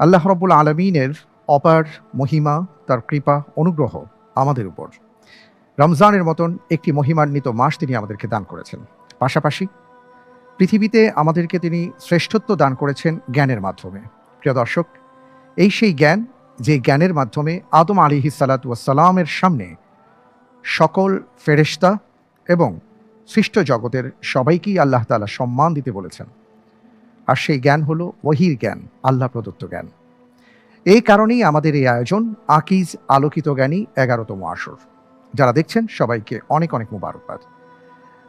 আল্লাহ রব্বুল আলমিনের অপার মহিমা, তার কৃপা, অনুগ্রহ আমাদের উপর। রমজানের মতন একটি মহিমান্বিত মাস তিনি আমাদেরকে দান করেছেন। পাশাপাশি পৃথিবীতে আমাদেরকে তিনি শ্রেষ্ঠত্ব দান করেছেন জ্ঞানের মাধ্যমে। প্রিয় দর্শক, এই সেই জ্ঞান, যে জ্ঞানের মাধ্যমে আদম আলী সালাতামের সামনে সকল ফেরেশতা এবং সৃষ্ট জগতের সবাইকেই আল্লাহ তালা সম্মান দিতে বলেছেন। আর সেই জ্ঞান হলো ওহির জ্ঞান, আল্লাহ প্রদত্ত জ্ঞান। এই কারণেই আমাদের এই আয়োজন আকিজ আলোকিত জ্ঞানী এগারোতম আসর। যারা দেখছেন, সবাইকে অনেক অনেক মুবারকবাদ।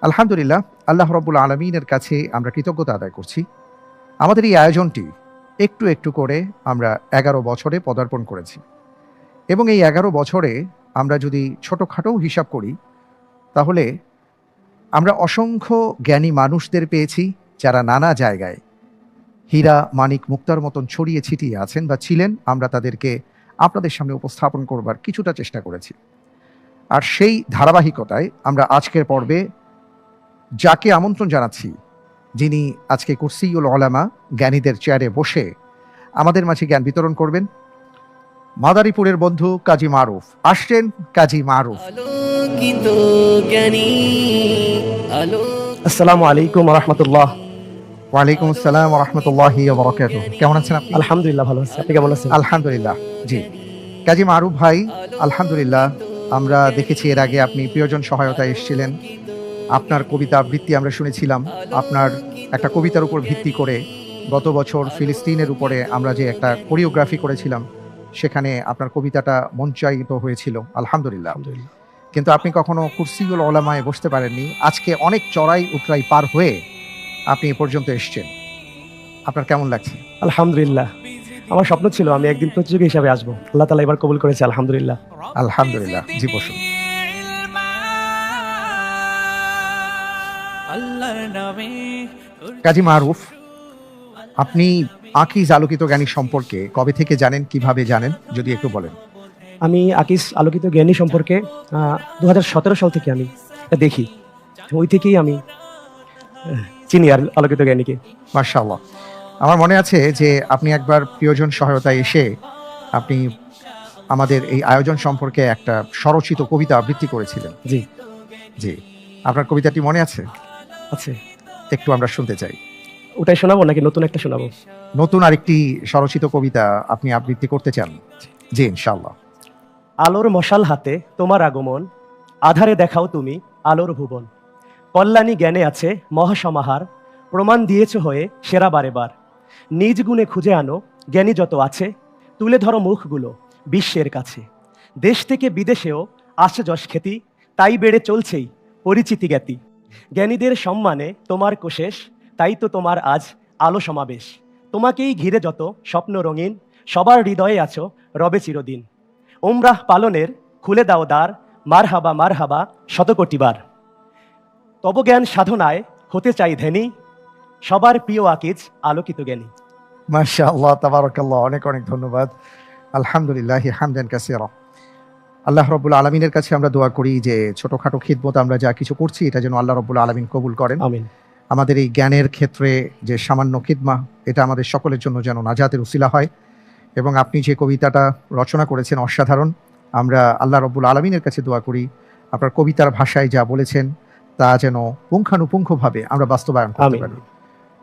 আলহামদুলিল্লাহ, আল্লাহ রব্বুল আলমিনের কাছে আমরা কৃতজ্ঞতা আদায় করছি। আমাদের এই আয়োজনটি একটু একটু করে আমরা এগারো বছরে পদার্পণ করেছি। এবং এই এগারো বছরে আমরা যদি ছোটোখাটো হিসাব করি, তাহলে আমরা অসংখ্য জ্ঞানী মানুষদের পেয়েছি যারা নানা জায়গায় হীরা মানিক মুক্তার মতন ছড়িয়ে ছিটিয়ে আছেন বা ছিলেন আমরা তাদেরকে আপনাদের সামনে উপস্থাপন করবার কিছুটা চেষ্টা করেছি। আর সেই ধারাবাহিকতায় আমরা আজকের পর্বে যাকে আমন্ত্রণ জানাচ্ছি যিনি আজকে কুরসিউল ওলামা জ্ঞানীদের চেয়ারে বসে আমাদের মাঝে জ্ঞান বিতরণ করবেন মাদারীপুরের বন্ধু কাজী মারুফ। আসছেন কাজী মারুফ। আসসালামু আলাইকুম রহমতুল্লাহ। ওয়ালাইকুম আসসালাম রহমতুল্লাহ বরকাত কেমন আছেন আপনি? আলহামদুলিল্লাহ ভালো আছি। আপনি কেমন আছেন? আলহামদুলিল্লাহ জি। কাজী মারুফ ভাই আলহামদুলিল্লাহ আমরা দেখেছি এর আগে আপনি প্রিয়জন সহায়তায় এসেছিলেন। আপনার কবিতা আবৃত্তি আমরা শুনেছিলাম। আপনার একটা কবিতার উপর ভিত্তি করে গত বছর ফিলিস্তিনের উপরে আমরা যে একটা কোরিওগ্রাফি করেছিলাম সেখানে আপনার কবিতাটা মঞ্চায়িত হয়েছিল। আলহামদুলিল্লাহ। আলহামদুলিল্লাহ। কিন্তু আপনি কখনো কুরসিউল ওলামায় বসতে পারেননি। আজকে অনেক চড়াই উতরাই পার হয়ে আপনি এ পর্যন্ত এসছেন। আপনার কেমন লাগছে? আলহামদুলিল্লাহ। আমার স্বপ্ন ছিল আমি একদিন প্রতিযোগী হিসাবে আসব। আল্লাহ তালা এবার কবুল করেছে আলহামদুলিল্লাহ। আলহামদুলিল্লাহ জি বসুন। কাজী মারুফ আপনি আকিজ আলোকিত জ্ঞানী সম্পর্কে কবে থেকে জানেন কীভাবে জানেন যদি একটু বলেন? আমি আকিস আলোকিত জ্ঞানী সম্পর্কে দু হাজার সতেরো সাল থেকে আমি দেখি। ওই থেকেই আমি চিনি আর আলোকিত জ্ঞানীকে। মার্শাল্লাহ আমার মনে আছে যে আপনি একবার প্রিয়জন সহায়তায় এসে আপনি আমাদের এই আয়োজন সম্পর্কে একটা স্বরচিত কবিতা আবৃত্তি করেছিলেন। জি। জি। আপনার কবিতাটি মনে আছে? আছে। একটু আমরা শুনতে চাই। ওটাই শোনাবো নাকি নতুন একটা শোনাবো? নতুন আরেকটি স্বরচিত কবিতা আপনি আবৃত্তি করতে চান? জি ইনশাল্লাহ আলোর মশাল হাতে তোমার আগমন আধারে দেখাও তুমি আলোর ভুবন। কল্যাণী জ্ঞানে আছে মহাসমাহার, প্রমাণ দিয়েছ হয়ে সেরা বারে বার নিজ গুণে খুঁজে আনো, জ্ঞানী যত আছে, তুলে ধরো মুখগুলো বিশ্বের কাছে। দেশ থেকে বিদেশেও আসে যশ খ্যাতি, তাই বেড়ে চলছেই পরিচিতি জ্ঞাতি। জ্ঞানীদের সম্মানে তোমার কোশেষ তাই তো তোমার আজ আলো সমাবেশ। তোমাকেই ঘিরে যত স্বপ্ন রঙিন, সবার হৃদয়ে আছো রবে চিরদিন। ওমরাহ পালনের, খুলে দাও দ্বার মার হাবা মার হাবা শতকোটিবার তব জ্ঞান সাধনায় হতে চাই ধেনি সবার প্রিয় আকিজ আলোকিত জ্ঞানী। মাশা আল্লাহ তাবারকাল্লাহ অনেক অনেক ধন্যবাদ। আলহামদুলিল্লাহ হামদান কাসিরা। আল্লাহ রব্বুল আলমিনের কাছে আমরা দোয়া করি যে ছোটোখাটো খিদমত আমরা যা কিছু করছি এটা যেন আল্লাহ রব্বুল আলমিন কবুল করেন। আমিন। আমাদের এই জ্ঞানের ক্ষেত্রে যে সামান্য খিদমা এটা আমাদের সকলের জন্য যেন নাজাতের উসিলা হয়। এবং আপনি যে কবিতাটা রচনা করেছেন অসাধারণ আমরা আল্লাহ রব্বুল আলমিনের কাছে দোয়া করি আপনার কবিতার ভাষায় যা বলেছেন তা যেন পুঙ্খানুপুঙ্খভাবে আমরা বাস্তবায়ন করতে পারি।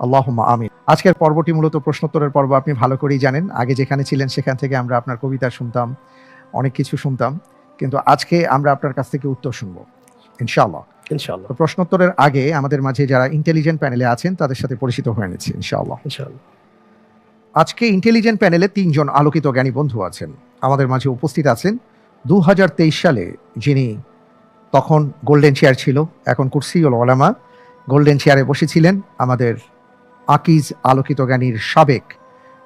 আল্লাহ আমিন। আজকের পর্বটি মূলত প্রশ্নোত্তরের পর্ব আপনি ভালো করেই জানেন। আগে যেখানে ছিলেন সেখান থেকে আমরা আপনার কবিতা শুনতাম অনেক কিছু শুনতাম। কিন্তু আজকে আমরা আপনার কাছ থেকে উত্তর শুনব ইনশাআল্লাহ। ইনশাআল্লাহ। প্রশ্নোত্তরের আগে আমাদের মাঝে যারা ইন্টেলিজেন্ট প্যানেলে আছেন তাদের সাথে পরিচিত হয়ে নিচ্ছি ইনশাআল্লাহ। ইনশাআল্লাহ। আজকে ইন্টেলিজেন্ট প্যানেলে তিনজন আলোকিত জ্ঞানী বন্ধু আছেন। আমাদের মাঝে উপস্থিত আছেন দু হাজার তেইশ সালে যিনি তখন গোল্ডেন চেয়ার ছিল এখন কুরসি ওল ওলামা। গোল্ডেন চেয়ারে বসেছিলেন আমাদের আকিজ আলোকিত জ্ঞানীর সাবেক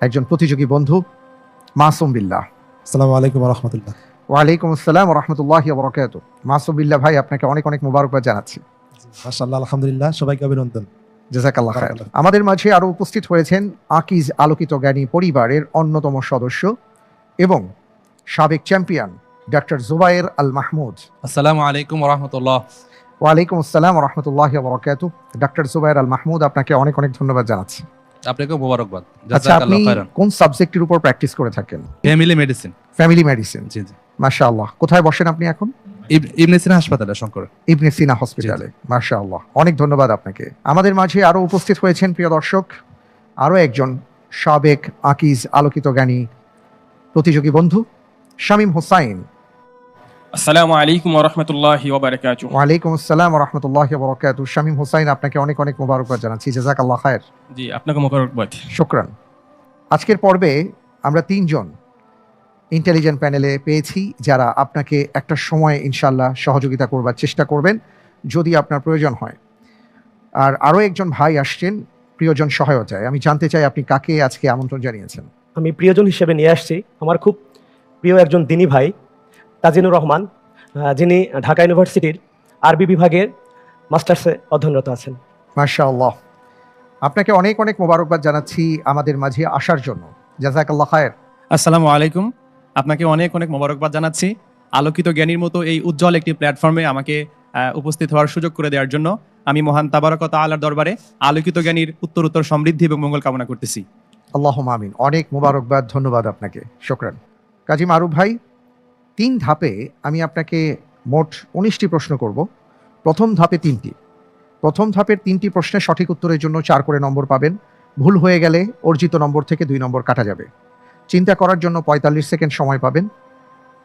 একজন প্রতিযোগী বন্ধু মাসুম বিল্লাহ। আসসালামু আলাইকুম রহমতুল্লাহ। ওয়ালাইকুম আসসালাম রহমতুল্লাহ বরকাত। মাসুম বিল্লাহ ভাই আপনাকে অনেক অনেক মুবারকবাদ জানাচ্ছি। মাশাআল্লাহ আলহামদুলিল্লাহ সবাইকে অভিনন্দন। জাজাকাল্লাহ বারাকাল্লাহ। আমাদের মাঝে আরও উপস্থিত হয়েছেন আকিজ আলোকিত জ্ঞানী পরিবারের অন্যতম সদস্য এবং সাবেক চ্যাম্পিয়ন ডক্টর জুবায়ের আল মাহমুদ আসসালামু আলাইকুম রহমতুল্লাহ ওয়ালাইকুম আসসালাম রহমতুল্লাহ বরকাত ডক্টর জুবায়ের আল মাহমুদ আপনাকে অনেক অনেক ধন্যবাদ জানাচ্ছি। আপনাকে মোবারকবাদ। আচ্ছা আপনি কোন সাবজেক্টের উপর প্র্যাকটিস করে থাকেন? Family medicine. Family medicine. জি জি। মাশাআল্লাহ। কোথায় বসেন আপনি এখন? ইবনে সিনা হাসপাতালে শঙ্কর। ইবনে সিনা হসপিটালে। মাশাআল্লাহ। অনেক ধন্যবাদ আপনাকে। আমাদের মাঝে আরও উপস্থিত হয়েছেন প্রিয় দর্শক। আরও একজন সাবেক আকিজ আলোকিত জ্ঞানী প্রতিযোগী বন্ধু শামীম হোসাইন। আসসালামু আলাইকুম ওরহমতুল্লাহি ওবারাকাতু ওয়ালাইকুম আসসালাম রহমতুল্লাহ বরকাত শামীম হোসাইন আপনাকে অনেক অনেক মোবারকবাদ জানাচ্ছি। জাজাক আল্লাহ খায়ের। জি আপনাকে মোবারকবাদ। শুক্রান। আজকের পর্বে আমরা তিনজন ইন্টেলিজেন্ট প্যানেলে পেয়েছি যারা আপনাকে একটা সময় ইনশাল্লাহ সহযোগিতা করবার চেষ্টা করবেন যদি আপনার প্রয়োজন হয়। আর আরও একজন ভাই আসছেন প্রিয়জন সহায়তায় আমি জানতে চাই আপনি কাকে আজকে আমন্ত্রণ জানিয়েছেন। আমি প্রিয়জন হিসেবে নিয়ে আসছি। আমার খুব প্রিয় একজন দিনী ভাই তাজিনুর রহমান যিনি ঢাকা ইউনিভার্সিটির আরবি বিভাগের মাস্টার্সে অধ্যয়নরত আছেন। মার্শাল্লাহ আপনাকে অনেক অনেক মোবারকবাদ জানাচ্ছি আমাদের মাঝে আসার জন্য। জাজাক আল্লাহ খায়ের। আসসালামু আলাইকুম। আপনাকে অনেক অনেক মোবারকবাদ জানাচ্ছি। আলোকিত জ্ঞানীর মতো এই উজ্জ্বল একটি প্ল্যাটফর্মে আমাকে উপস্থিত হওয়ার সুযোগ করে দেওয়ার জন্য আমি মহান তাবারকত আলার দরবারে আলোকিত জ্ঞানীর উত্তর উত্তর সমৃদ্ধি এবং মঙ্গল কামনা করতেছি। আল্লাহ আমিন। অনেক মোবারকবাদ ধন্যবাদ আপনাকে। শুক্রান। কাজী মারুফ ভাই তিন ধাপে আমি আপনাকে মোট উনিশটি প্রশ্ন করব। প্রথম ধাপে তিনটি। প্রথম ধাপের তিনটি প্রশ্নের সঠিক উত্তরের জন্য চার করে নম্বর পাবেন। ভুল হয়ে গেলে অর্জিত নম্বর থেকে দুই নম্বর কাটা যাবে। চিন্তা করার জন্য পঁয়তাল্লিশ সেকেন্ড সময় পাবেন।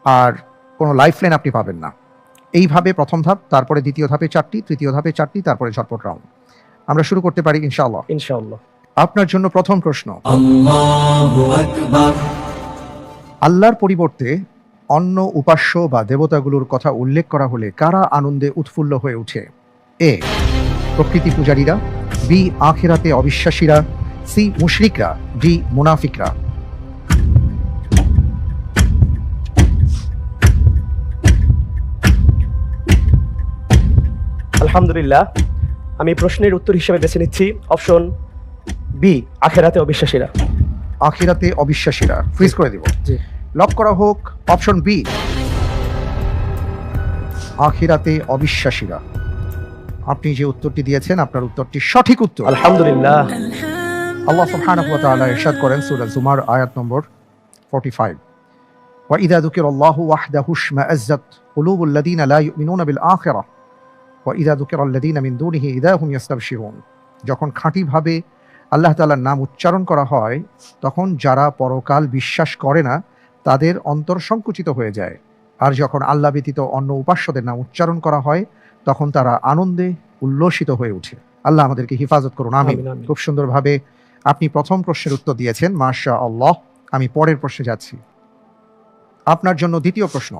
আর কোনো লাইফ লাইন আপনি পাবেন না। এইভাবে প্রথম ধাপ তারপরে দ্বিতীয় ধাপে চারটি তৃতীয় ধাপে চারটি তারপরে ঝটপট রাউন্ড আমরা শুরু করতে পারি ইনশাআল্লাহ। ইনশাআল্লাহ। আপনার জন্য প্রথম প্রশ্ন। আল্লাহর পরিবর্তে অন্য উপাস্য বা দেবতাগুলোর কথা উল্লেখ করা হলে কারা আনন্দে উৎফুল্ল হয়ে ওঠে? এ. প্রকৃতি পূজারীরা। বি. আখেরাতে অবিশ্বাসীরা। সি. মুশরিকরা। ডি. মুনাফিকরা। আলহামদুলিল্লাহ আমি প্রশ্নের উত্তর হিসেবে বেছে নিচ্ছি। অপশন বি আখেরাতে অবিশ্বাসীরা। আখেরাতে অবিশ্বাসীরা। ফ্রিজ করে দিব। জি। লক করা হোক অপশন বি আখিরাতে অবিশ্বাসীরা আপনি যে উত্তরটি দিয়েছেন আপনার উত্তরটি সঠিক উত্তর আলহামদুলিল্লাহ আল্লাহ সুবহানাহু ওয়া তাআলা ইরশাদ করেন সূরা জুমার আয়াত নম্বর 45 وإذا ذكر الله وحده اشمأزت قلوب الذين لا يؤمنون بالآخرة وإذا ذكر الذين من دونه إذا هم يستبشرون যখন খাঁটিভাবে আল্লাহ তাআলার নাম উচ্চারণ করা হয় তখন যারা পরকাল বিশ্বাস করে না তাদের অন্তর সংকুচিত হয়ে যায়। আর যখন আল্লাহ ব্যতীত অন্য উপাস্যদের নাম উচ্চারণ করা হয় তখন তারা আনন্দে উল্লসিত হয়ে ওঠে। আল্লাহ আমাদেরকে হেফাজত করুন আমিন। খুব সুন্দরভাবে আপনি প্রথম প্রশ্নের উত্তর দিয়েছেন মাশা আল্লাহ আমি পরের প্রশ্নে যাচ্ছি। আপনার জন্য দ্বিতীয় প্রশ্ন।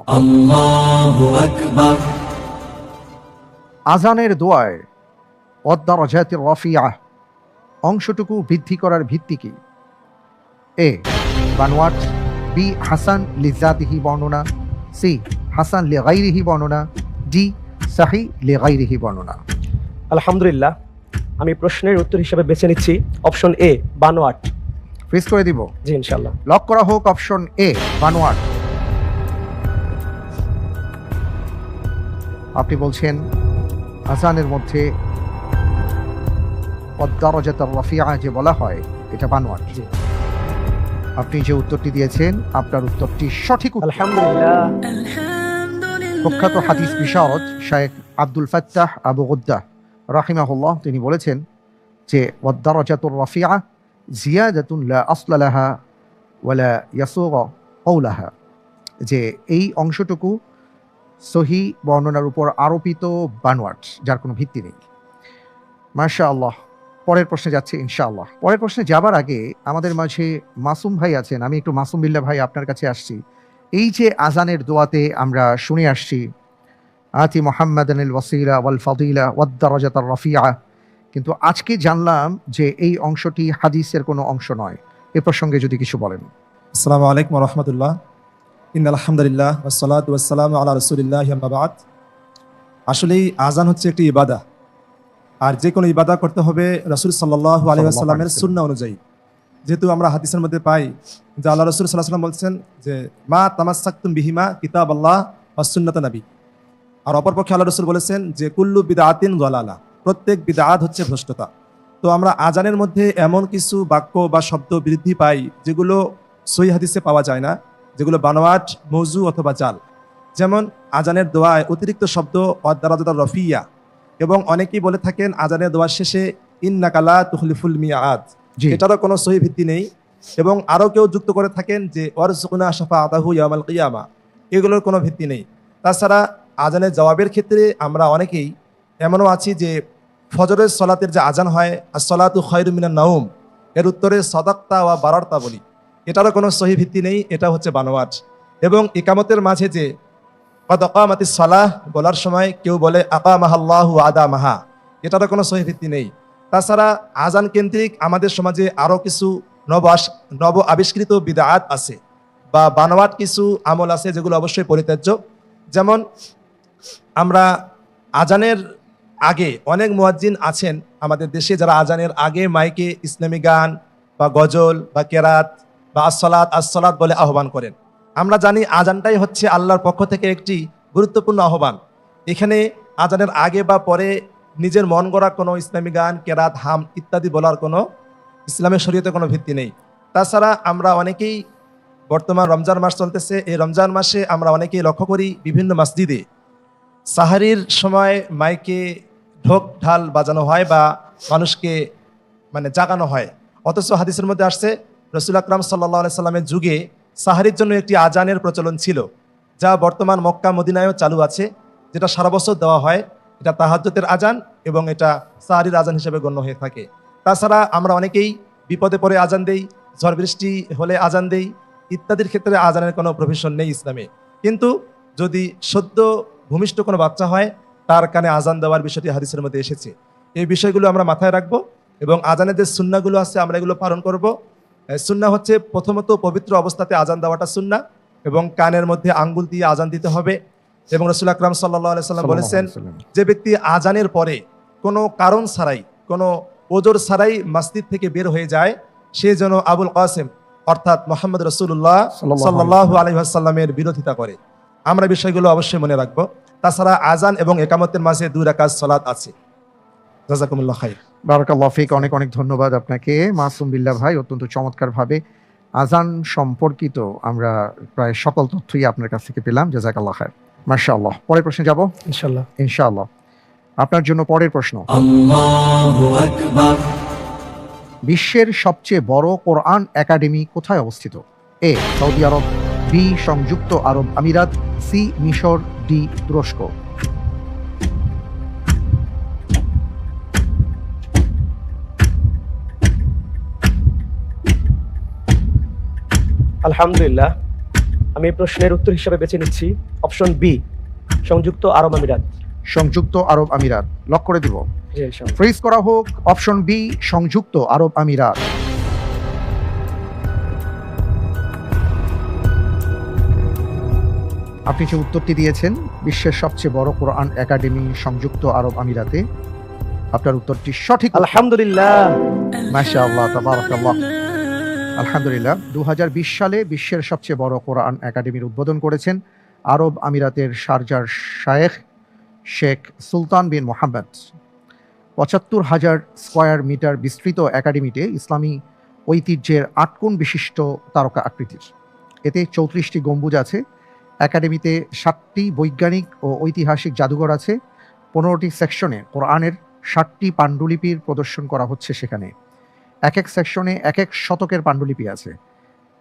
আজানের দোয়ায় অদ্দারাজাতির রফিয়া অংশটুকু বৃদ্ধি করার ভিত্তি কি? এ বানোয়াট বি হাসান লিজাতিহি বর্ণনা সি হাসান লেগাইরিহি বর্ণনা ডি সাহি লেগাইরিহি বর্ণনা আলহামদুলিল্লাহ আমি প্রশ্নের উত্তর হিসেবে বেছে নিচ্ছি অপশন এ বানোয়াট ফ্রিজ করে দিব? জি ইনশাল্লাহ লক করা হোক অপশন এ বানোয়াট আপনি বলছেন আজানের মধ্যে অদ্দারজাতার রফিয়া যে বলা হয় এটা বানোয়াট। জি। আপনি যে উত্তরটি দিয়েছেন আপনার উত্তরটি সঠিক আলহামদুলিল্লাহ। প্রখ্যাত হাদিস বিশারদ শায়েখ আব্দুল ফাত্তাহ আবু গুদ্দাহ রাহিমাহুল্লাহ তিনি বলেছেন যে ওয়াদ্দারাজাতুর রাফিয়া জিয়াদাতুন লা আসলা লাহা ওয়ালা ইয়াসুগ কওলাহা যে এই অংশটুকু সহি বর্ণনার উপর আরোপিত বানোয়াট যার কোনো ভিত্তি নেই। মাশা আল্লাহ পরের প্রশ্নে যাচ্ছে, ইনশাআল্লাহ। পরের প্রশ্নে যাবার আগে আমাদের মাঝে মাসুম ভাই আছেন। আমি একটু মাসুম বিল্লা ভাই আপনার কাছে আসছি। এই যে আজানের দোয়াতে আমরা শুনে আসছি, আতি মোহাম্মদ ওয়াসিলা ওয়াল ফদিলা ওয়াদ্দারাজাত রফিয়া কিন্তু আজকে জানলাম যে এই অংশটি হাদিসের কোনো অংশ নয়। এ প্রসঙ্গে যদি কিছু বলেন। আসসালামু আলাইকুম রহমতুল্লাহ। ইন আলহামদুলিল্লাহ ওসালাত ওয়াসালাম আল্লাহ রসুলিল্লাহ আসলেই আজান হচ্ছে একটি ইবাদা। আর যে কোনো ইবাদা করতে হবে রসুল সাল্লাহ আলী আসাল্লামের সাল্লাল্লাহু সুন্না অনুযায়ী। যেহেতু আমরা হাদিসের মধ্যে পাই যে আল্লাহ রসুল সাল্লাহ সাল্লাম বলছেন যে মা তামাসাক্তুম বিহিমা কিতাব আল্লাহ সুন্নত নবী। আর অপরপক্ষে আল্লাহ রসুল বলেছেন যে কুল্লু বিদাতিন গলালা প্রত্যেক বিদাত হচ্ছে ভ্রষ্টতা। তো আমরা আজানের মধ্যে এমন কিছু বাক্য বা শব্দ বৃদ্ধি পাই যেগুলো সই হাদিসে পাওয়া যায় না যেগুলো বানোয়াট মৌজু অথবা জাল। যেমন আজানের দোয়ায় অতিরিক্ত শব্দ অদ্দারাজা রফিয়া এবং অনেকেই বলে থাকেন আজানের দোয়ার শেষে ইন্নাকালা তুখলিফুল মিয়াদ। জি। এটারও কোনো সহি ভিত্তি নেই। এবং আরও কেউ যুক্ত করে থাকেন যে ওয়ারসুকুনা শাফা আতাহু ইয়ামাল কিয়ামা। এগুলোর কোনো ভিত্তি নেই। তাছাড়া আজানের জবাবের ক্ষেত্রে আমরা অনেকেই এমনও আছি যে ফজরের সলাতের যে আজান হয় আর সলাতু খয়রু মিনান নাউম এর উত্তরে সদাক্তা বা বারার্তা বলি। এটারও কোনো সহি ভিত্তি নেই এটা হচ্ছে বানোয়াট এবং ইকামতের মাঝে যে অকামাতি সলাহ, বলার সময় কেউ বলে আকা মাহাল্লাহু আদা মাহা এটারও কোনো সহি ভিত্তি নেই। তাছাড়া আজান কেন্দ্রিক আমাদের সমাজে আরও কিছু নব নব আবিষ্কৃত বিদাত আছে, বা বানোয়াট কিছু আমল আছে যেগুলো অবশ্যই পরিত্যাজ্য। যেমন আমরা আজানের আগে অনেক মুয়াজ্জিন আছেন আমাদের দেশে যারা আজানের আগে মাইকে ইসলামী গান বা গজল বা কেরাত বা আসলাত আসলাত বলে আহ্বান করেন। আমরা জানি আজানটাই হচ্ছে আল্লাহর পক্ষ থেকে একটি গুরুত্বপূর্ণ আহ্বান। এখানে আজানের আগে বা পরে নিজের মন গড়া কোনো ইসলামী গান, কেরাত, হাম ইত্যাদি বলার কোনো ইসলামের শরীয়তে কোনো ভিত্তি নেই। তাছাড়া আমরা অনেকেই বর্তমান রমজান মাস চলতেছে। এই রমজান মাসে আমরা অনেকেই লক্ষ্য করি বিভিন্ন মসজিদে সাহারির সময় মাইকে ঢোক, ঢাল বাজানো হয় বা মানুষকে মানে জাগানো হয়। অথচ হাদিসের মধ্যে আসছে, রসুল আকরাম সাল্লাহ সাল্লামের যুগে সাহারির জন্য একটি আজানের প্রচলন ছিল, যা বর্তমান মক্কা মদিনায়ও চালু আছে, যেটা সারা বছর দেওয়া হয়। এটা তাহাজ্জতের আজান এবং এটা সাহারির আজান হিসেবে গণ্য হয়ে থাকে। তাছাড়া আমরা অনেকেই বিপদে পড়ে আজান দেই, ঝড় বৃষ্টি হলে আজান দেই, ইত্যাদির ক্ষেত্রে আজানের কোনো প্রফেশন নেই ইসলামে। কিন্তু যদি সদ্য ভূমিষ্ঠ কোনো বাচ্চা হয়, তার কানে আজান দেওয়ার বিষয়টি হাদিসের মধ্যে এসেছে। এই বিষয়গুলো আমরা মাথায় রাখব এবং আজানের যে সুন্নাগুলো আছে, আমরা এগুলো পালন করব। সুন্না হচ্ছে প্রথমত পবিত্র অবস্থাতে আজান দেওয়াটা সুন্না এবং কানের মধ্যে আঙ্গুল দিয়ে আজান দিতে হবে এবং রসুল আকরাম সাল্লাহ সাল্লাম বলেছেন যে ব্যক্তি আজানের পরে কোনো কারণ ছাড়াই কোনো ওজোর ছাড়াই মসজিদ থেকে বের হয়ে যায় সে যেন আবুল কাসেম অর্থাৎ মোহাম্মদ রসুল্লাহ সাল্লাল্লাহু সাল্লাহ আলহিহাসাল্লামের বিরোধিতা করে। আমরা বিষয়গুলো অবশ্যই মনে রাখব। তাছাড়া আজান এবং একামতের মাঝে দুই রাকাত সলাৎ আছে। জাজাকুমুল্লাহ খাই বারাকাল্লাহ ফিক অনেক অনেক ধন্যবাদ আপনাকে। মাসুম বিল্লা ভাই অত্যন্ত চমৎকারভাবে আজান সম্পর্কিত আমরা প্রায় সকল তথ্যই আপনার কাছ থেকে পেলাম। জাজাকাল্লাহ মার্শাল্লাহ পরের প্রশ্নে ইনশাল্লাহ আপনার জন্য পরের প্রশ্ন। বিশ্বের সবচেয়ে বড় কোরআন একাডেমি কোথায় অবস্থিত? এ সৌদি আরব বি সংযুক্ত আরব আমিরাত সি মিশর ডি তুরস্ক। আলহামদুলিল্লাহ আমি এই প্রশ্নের উত্তর হিসেবে বেছে নিচ্ছি অপশন বি সংযুক্ত আরব আমিরাত। সংযুক্ত আরব আমিরাত লক করে দিব। ফ্রিজ করা হোক অপশন বি সংযুক্ত আরব আমিরাত। আপনি যে উত্তরটি দিয়েছেন বিশ্বের সবচেয়ে বড় কোরআন একাডেমি সংযুক্ত আরব আমিরাতে আপনার উত্তরটি সঠিক আলহামদুলিল্লাহ। মাশাআল্লাহ তাবারাকাল্লাহ। আলহামদুলিল্লাহ দু হাজার বিশ সালে বিশ্বের সবচেয়ে বড় কোরআন একাডেমির উদ্বোধন করেছেন আরব আমিরাতের শারজার শায়েখ শেখ সুলতান বিন মোহাম্মদ। পঁচাত্তর হাজার স্কোয়ার মিটার বিস্তৃত একাডেমিতে ইসলামী ঐতিহ্যের আটকোণ বিশিষ্ট তারকা আকৃতির। এতে চৌত্রিশটি গম্বুজ আছে, একাডেমিতে সাতটি বৈজ্ঞানিক ও ঐতিহাসিক জাদুঘর আছে, পনেরোটি সেকশনে কোরআনের ষাটটি পাণ্ডুলিপির প্রদর্শন করা হচ্ছে সেখানে। এক এক সেকশনে এক এক শতকের পাণ্ডুলিপি আছে।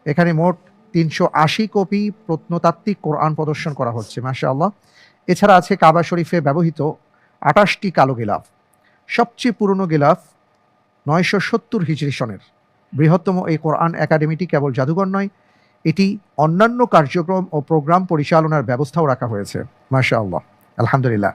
এখানে মোট তিনশো আশি কপি প্রত্নতাত্ত্বিক কোরআন প্রদর্শন করা হচ্ছে মাসা আল্লাহ এছাড়া আছে কাবা শরীফে ব্যবহৃত আটাশটি কালো গিলাফ। সবচেয়ে পুরনো গিলাফ নয়শো সত্তর হিজরি সনের। বৃহত্তম এই কোরআন একাডেমিটি কেবল জাদুঘর নয়, এটি অন্যান্য কার্যক্রম ও প্রোগ্রাম পরিচালনার ব্যবস্থাও রাখা হয়েছে মাসা আল্লাহ আলহামদুলিল্লাহ।